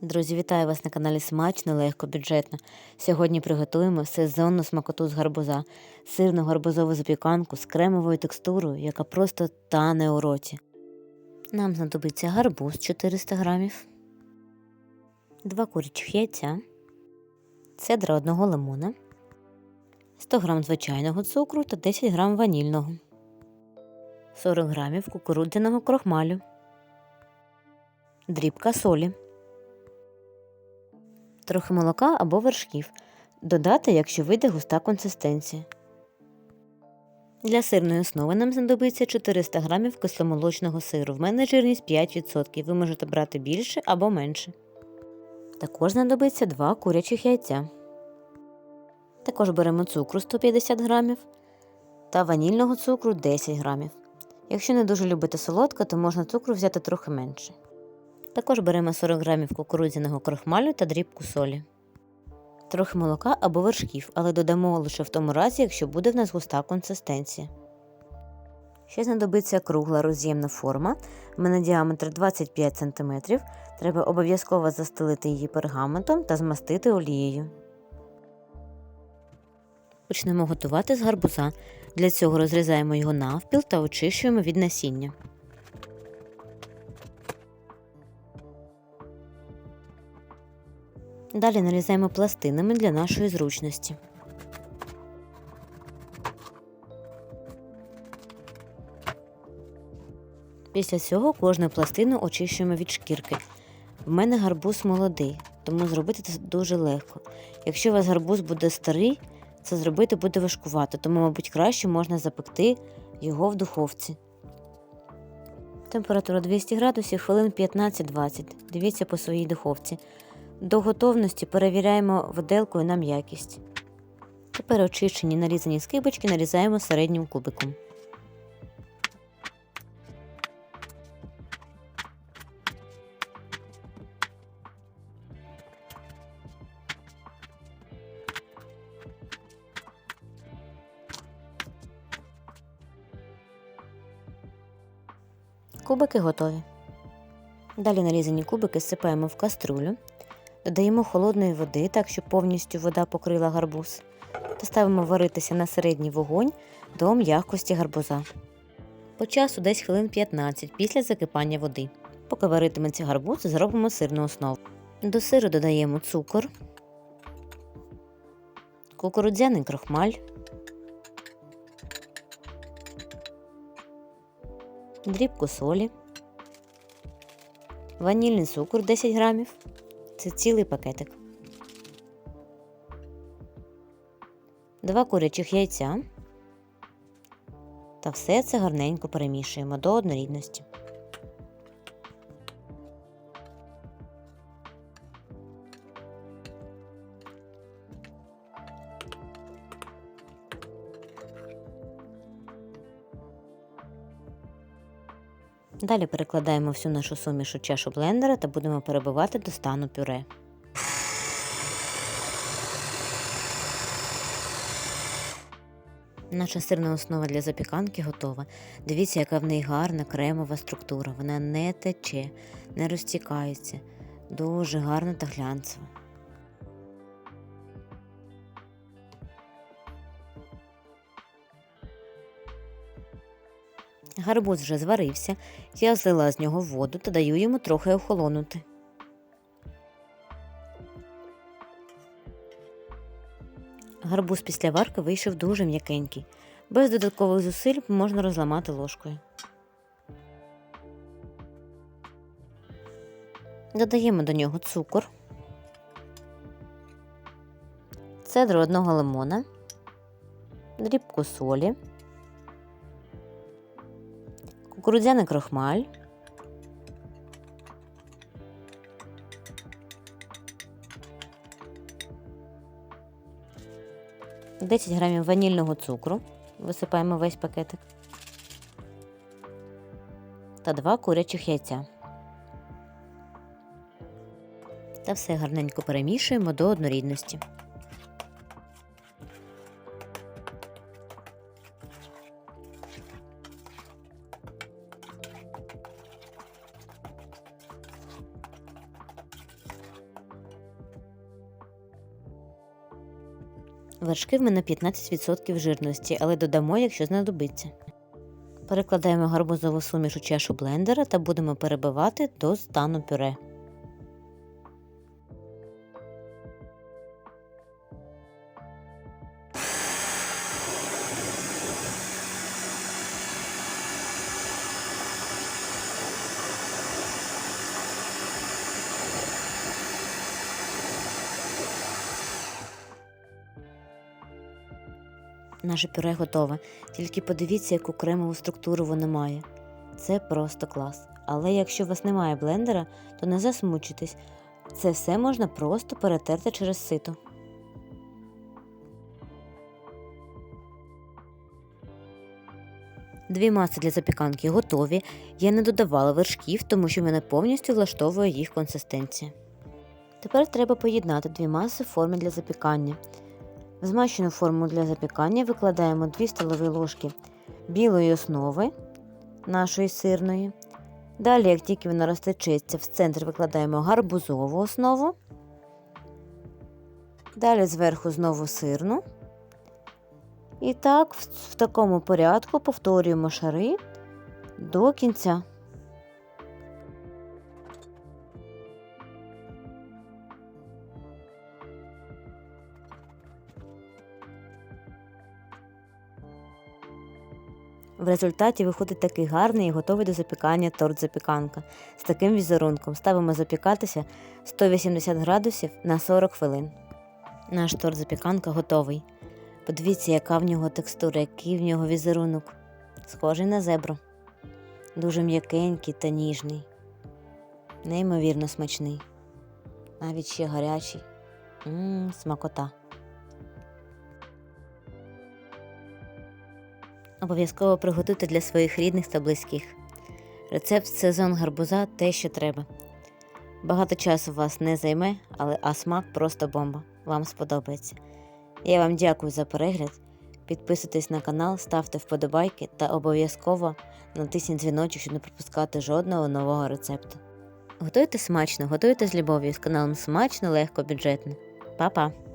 Друзі, вітаю вас на каналі Смачно, легко, бюджетно. Сьогодні приготуємо сезонну смакоту з гарбуза, сирну гарбузову запіканку з кремовою текстурою, яка просто тане у роті. Нам знадобиться гарбуз 400 грамів, 2 курячих яйця, цедра одного лимона, 100 грам звичайного цукру та 10 грам ванільного, 40 грамів кукурудзяного крохмалю, дрібка солі трохи молока або вершків. Додати, якщо вийде густа консистенція. Для сирної основи нам знадобиться 400 г кисломолочного сиру. В мене жирність 5%. Ви можете брати більше або менше. Також знадобиться 2 курячих яйця. Також беремо цукру 150 г та ванільного цукру 10 г. Якщо не дуже любите солодке, то можна цукру взяти трохи менше. Також беремо 40 грамів кукурудзяного крохмалю та дрібку солі. Трохи молока або вершків, але додамо лише в тому разі, якщо буде в нас густа консистенція. Ще знадобиться кругла роз'ємна форма. В мене діаметр 25 см. Треба обов'язково застелити її пергаментом та змастити олією. Почнемо готувати з гарбуза. Для цього розрізаємо його навпіл та очищуємо від насіння. Далі нарізаємо пластинами для нашої зручності. Після цього кожну пластину очищуємо від шкірки. В мене гарбуз молодий, тому зробити це дуже легко. Якщо у вас гарбуз буде старий, це зробити буде важкувато, тому, мабуть, краще можна запекти його в духовці. Температура 200 градусів, хвилин 15-20. Дивіться по своїй духовці. До готовності перевіряємо виделкою на м'якість. Тепер очищені нарізані скибочки нарізаємо середнім кубиком. Кубики готові. Далі нарізані кубики сипаємо в каструлю. Додаємо холодної води, так щоб повністю вода покрила гарбуз, та ставимо варитися на середній вогонь до м'якості гарбуза. По часу десь хвилин 15 після закипання води. Поки варитиметься гарбуз, зробимо сирну основу. До сиру додаємо цукор, кукурудзяний крохмаль, дрібку солі, ванільний цукор 10 грамів. Це цілий пакетик. Два курячих яйця. Та все це гарненько перемішуємо до однорідності. Далі перекладаємо всю нашу суміш у чашу блендера та будемо перебивати до стану пюре. Наша сирна основа для запіканки готова. Дивіться, яка в неї гарна кремова структура. Вона не тече, не розтікається. Дуже гарна та глянцева. Гарбуз вже зварився, я злила з нього воду та даю йому трохи охолонути. Гарбуз після варки вийшов дуже м'якенький. Без додаткових зусиль можна розламати ложкою. Додаємо до нього цукор, цедру одного лимона, дрібку солі. Кукурудзяний крохмаль, десять грамів ванільного цукру, висипаємо весь пакетик, та два курячих яйця. Та все гарненько перемішуємо до однорідності. Вершки в мене 15% жирності, але додамо, якщо знадобиться. Перекладаємо гарбузову суміш у чашу блендера та будемо перебивати до стану пюре. Наше пюре готове. Тільки подивіться, яку кремову структуру воно має. Це просто клас. Але якщо у вас немає блендера, то не засмучуйтесь. Це все можна просто перетерти через сито. Дві маси для запіканки готові. Я не додавала вершків, тому що мене повністю влаштовує їх консистенція. Тепер треба поєднати дві маси в формі для запікання. В змащену форму для запікання викладаємо 2 столові ложки білої основи нашої сирної. Далі, як тільки вона розтечеться, в центр викладаємо гарбузову основу. Далі зверху знову сирну. І так, в, такому порядку повторюємо шари до кінця. В результаті виходить такий гарний і готовий до запікання торт запіканка. З таким візерунком ставимо запікатися 180 градусів на 40 хвилин. Наш торт запіканка готовий. Подивіться, яка в нього текстура, який в нього візерунок. Схожий на зебру. Дуже м'якенький та ніжний. Неймовірно смачний. Навіть ще гарячий. Мм, смакота. Обов'язково приготуйте для своїх рідних та близьких. Рецепт сезон гарбуза те, що треба. Багато часу вас не займе, але а смак просто бомба. Вам сподобається. Я вам дякую за перегляд. Підписуйтесь на канал, ставте вподобайки та обов'язково натисніть дзвіночок, щоб не пропускати жодного нового рецепту. Готуйте смачно, готуйте з любов'ю з каналом смачно, легко, бюджетно. Па-па!